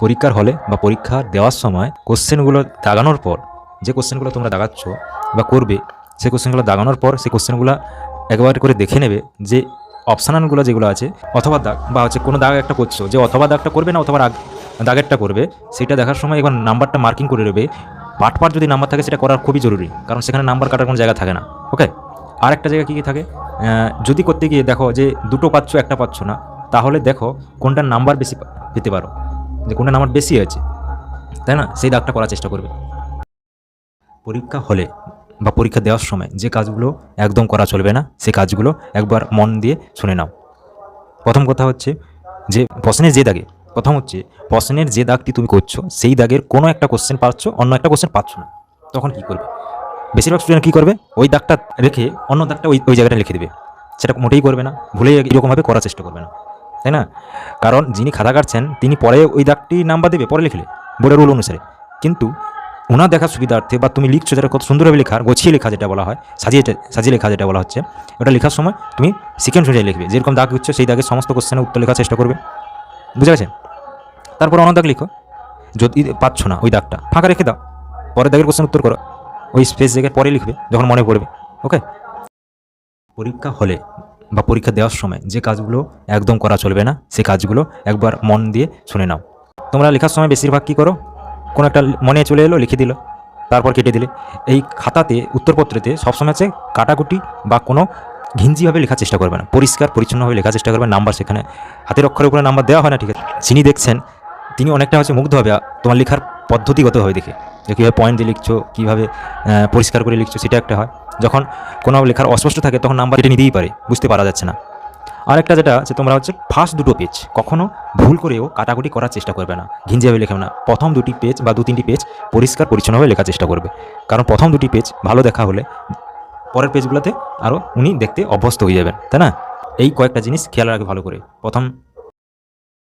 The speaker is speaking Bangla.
পরীক্ষার হলে বা পরীক্ষা দেওয়ার সময় কোশ্চেনগুলো দাগানোর পর, যে কোশ্চেনগুলো তোমরা দাগাচ্ছ বা করবে সেই কোশ্চেনগুলো দাগানোর পর সেই কোশ্চেনগুলো একবার করে দেখে নেবে যে অপশানালগুলো যেগুলো আছে, অথবা দাগ, বা হচ্ছে কোনো দাগ একটা করছ, যে অথবা দাগটা করবে না, অথবা দাগেরটা করবে, সেটা দেখার সময় একবার নাম্বারটা মার্কিং করে নেবে। পাট পাট যদি নাম্বার থাকে, সেটা করার খুবই জরুরি, কারণ সেখানে নাম্বার কাটার কোনো জায়গা থাকে না, ওকে? আর একটা জায়গা কী কী থাকে? যদি করতে গিয়ে দেখো যে দুটো পাচ্ছ, একটা পাচ্ছ না, তাহলে দেখো কোনটার নাম্বার বেশি পেতে পারো। যে কোনটা নাম্বার বেশি আছে তাই না? সেই দাগটা করার চেষ্টা করবে পরীক্ষা হলে বা পরীক্ষা দেওয়ার সময় যে কাজগুলো একদম করা চলবে না সেই কাজগুলো একবার মন দিয়ে শুনে নাও। প্রথম কথা হচ্ছে যে, প্রশ্নের যে দাগে, প্রথম হচ্ছে প্রশ্নের যে দাগটি তুমি করছ, সেই দাগের কোনো একটা কোশ্চেন পাচ্ছ, অন্য একটা কোশ্চেন পাচ্ছ না। তখন কি করবে? বেশিরভাগ স্টুডেন্ট কী করবে? ওই দাগটা রেখে অন্য দাগটা ওই ওই জায়গাটা লিখে দেবে। সেটা মোটেই করবে না। ভুলে এরকমভাবে করার চেষ্টা করবে না। তাই না? কারণ যিনি খাতা কাটছেন, তিনি পরে ওই দাগটি নাম্বার দেবে, পরে লিখলে, বোর্ডের রুল অনুসারে। কিন্তু ওনার দেখার সুবিধার্থে, বা তুমি লিখছো যেটা কত সুন্দরভাবে লেখা, গোছিয়ে লেখা যেটা বলা হয়, সাজিয়ে সাজিয়ে লেখা যেটা বলা হচ্ছে, ওটা লেখার সময় তুমি সিকেন্স অনুযায়ী লিখবে। যেরকম দাগ হচ্ছে, সেই দাগের সমস্ত কোশ্চেনের উত্তর লেখার চেষ্টা করবে। বুঝে গেছে? তারপর অন্য দাগ লিখো। যদি পাচ্ছ না ওই দাগটা, ফাঁকা রেখে দাও। পরের দাগের কোশ্চেন উত্তর করো। ওই স্পেস জায়গায় পরে লিখবে, যখন মনে পড়বে। ওকে পরীক্ষা হলে বা পরীক্ষা দেওয়ার সময় যে কাজগুলো একদম করা চলবে না সেই কাজগুলো একবার মন দিয়ে শুনে নাও। তোমরা লেখার সময় বেশিরভাগ কী করো? কোনো একটা মনে চলে এলো, লিখে দিল, তারপর কেটে দিলে। এই খাতাতে, উত্তরপত্রেতে সবসময় আছে কাটাকুটি বা কোনো ঘিঞ্জিভাবে লেখার চেষ্টা করবে না। পরিষ্কার, পরিচ্ছন্নভাবে লেখার চেষ্টা করবে, নাম্বার সেখানে, হাতের অক্ষরের উপরে নাম্বার দেওয়া হয় না, ঠিক আছে। যিনি দেখছেন, তিনি অনেকটা হচ্ছে মুগ্ধ হবে। তোমার লেখার পদ্ধতিগতভাবে দেখে যে কীভাবে পয়েন্ট দিয়ে লিখছো, কীভাবে পরিষ্কার করে লিখছো, সেটা একটা হয়। যখন কোনো লেখার অস্পষ্ট থাকে, তখন নাম্বার এটা নিতেই পারে, বুঝতে পারা যাচ্ছে না। আরেকটা যেটা আছে, তোমরা হচ্ছে ফার্স্ট দুটো পেজ কখনো ভুল করেও কাটাকুটি করার চেষ্টা করবে না, ঘিঞ্জিভাবে লেখবে না। প্রথম দুটি পেজ বা দু তিনটি পেজ পরিষ্কার, পরিচ্ছন্নভাবে লেখার চেষ্টা করবে। কারণ প্রথম দুটি পেজ ভালো দেখা হলে পরের পেজগুলোতে আরও উনি দেখতে অভ্যস্ত হয়ে যাবেন, তাই না? এই কয়েকটা জিনিস খেয়াল রাখবে ভালো করে। প্রথম